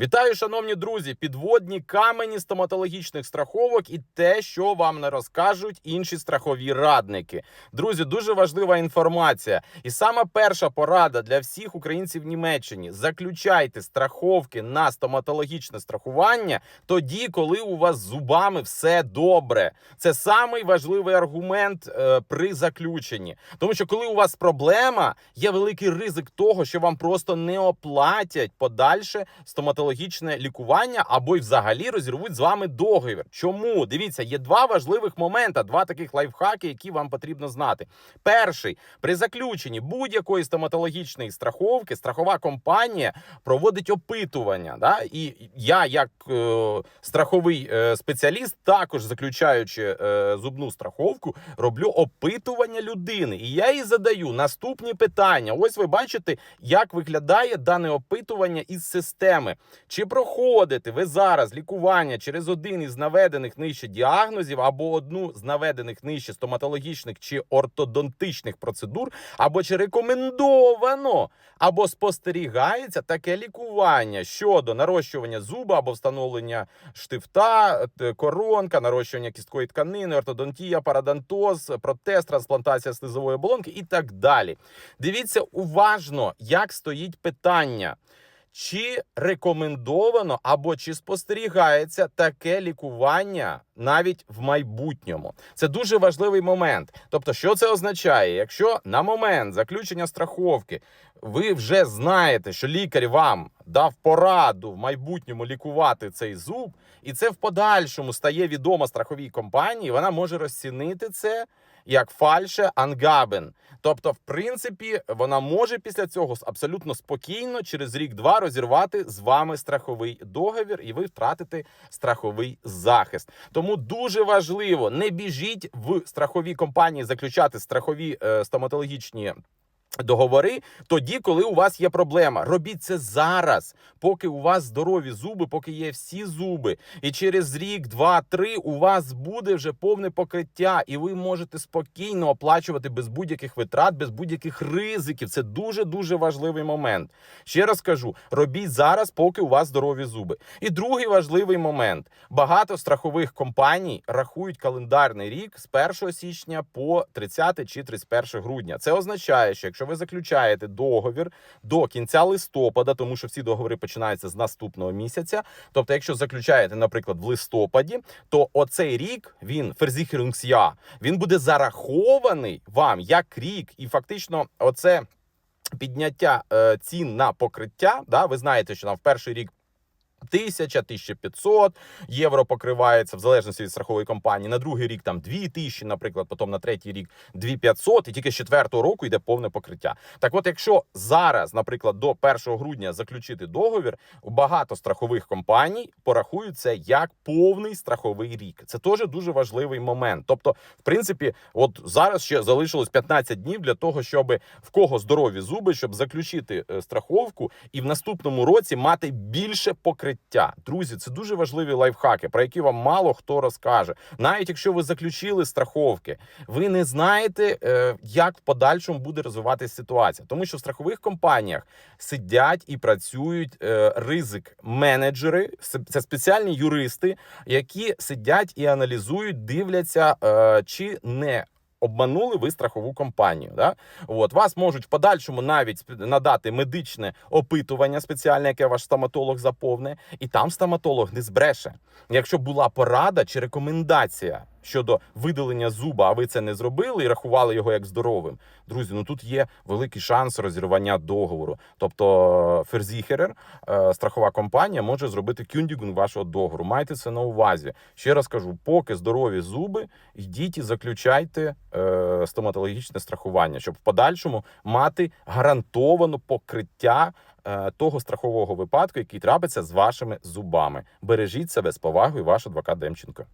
Вітаю, шановні друзі! Підводні камені стоматологічних страховок і те, що вам не розкажуть інші страхові радники. Друзі, дуже важлива інформація. І саме перша порада для всіх українців в Німеччині: заключайте страховки на стоматологічне страхування тоді, коли у вас з зубами все добре. Це самий важливий аргумент е, при заключенні. Тому що коли у вас проблема, є великий ризик того, що вам просто не оплатять подальше стоматологічне лікування або й взагалі розірвуть з вами договір. Чому? Дивіться, є два важливих моменти, два таких лайфхаки, які вам потрібно знати. Перший при заключенні будь-якої стоматологічної страховки страхова компанія проводить опитування. Да? І я, як е, страховий е, спеціаліст, також заключаючи е, зубну страховку, роблю опитування людини. І я їй задаю наступні питання. Ось ви бачите, як виглядає дане опитування із системи. Чи проходите ви зараз лікування через один із наведених нижче діагнозів або одну з наведених нижче стоматологічних чи ортодонтичних процедур, або чи рекомендовано, або спостерігається таке лікування щодо нарощування зуба або встановлення штифта, коронка, нарощування кісткої тканини, ортодонтія, парадонтоз, протез, трансплантація слизової оболонки і так далі. Дивіться уважно, як стоїть питання. Чи рекомендовано або чи спостерігається таке лікування навіть в майбутньому? Це дуже важливий момент. Тобто, що це означає? Якщо на момент заключення страховки ви вже знаєте, що лікар вам дав пораду в майбутньому лікувати цей зуб, і це в подальшому стає відомо страховій компанії, вона може розцінити це як фальше ангабен. Тобто, в принципі, вона може після цього абсолютно спокійно через рік-два розірвати з вами страховий договір, і ви втратите страховий захист. Тому дуже важливо не біжіть в страхові компанії заключати страхові е, стоматологічні. Договори тоді, коли у вас є проблема. Робіть це зараз, поки у вас здорові зуби, поки є всі зуби. І через рік, два, три у вас буде вже повне покриття, і ви можете спокійно оплачувати без будь-яких витрат, без будь-яких ризиків. Це дуже дуже важливий момент. Ще раз кажу: робіть зараз, поки у вас здорові зуби. І другий важливий момент: багато страхових компаній рахують календарний рік з 1 січня по 30 чи 31 грудня. Це означає, що якщо ви заключаєте договір до кінця листопада, тому що всі договори починаються з наступного місяця. Тобто, якщо заключаєте, наприклад, в листопаді, то оцей рік він Versicherungsjahr, він буде зарахований вам як рік, і фактично, оце. Підняття е, цін на покриття, да, ви знаєте, що нам в перший рік 1000, 1500 євро покривається в залежності від страхової компанії. На другий рік там 2000, наприклад, потім на третій рік 2500, і тільки з четвертого року йде повне покриття. Так, от, якщо зараз, наприклад, до 1 грудня заключити договір, багато страхових компаній порахують це як повний страховий рік. Це теж дуже важливий момент. Тобто, в принципі, от зараз ще залишилось 15 днів для того, щоб в кого здорові зуби, щоб заключити е, страховку і в наступному році мати більше покриття. Друзі, це дуже важливі лайфхаки, про які вам мало хто розкаже. Навіть якщо ви заключили страховки, ви не знаєте, е, як в подальшому буде розвиватися ситуація, тому що в страхових компаніях сидять і працюють е, ризик менеджери, це спеціальні юристи, які сидять і аналізують, дивляться, е, чи не. Обманули ви страхову компанію. Да? От вас можуть в подальшому навіть надати медичне опитування спеціальне, яке ваш стоматолог заповне, і там стоматолог не збреше. Якщо була порада чи рекомендація щодо видалення зуба, а ви це не зробили і рахували його як здоровим. Друзі, ну тут є великий шанс розірвання договору. Тобто Ферзіхерер, страхова компанія, може зробити кюндігунг вашого договору. Майте це на увазі. Ще раз кажу, поки здорові зуби, йдіть і заключайте е, стоматологічне страхування, щоб в подальшому мати гарантовано покриття. е, Того страхового випадку, який трапиться з вашими зубами, бережіть себе з повагою, ваш адвокат Демченко.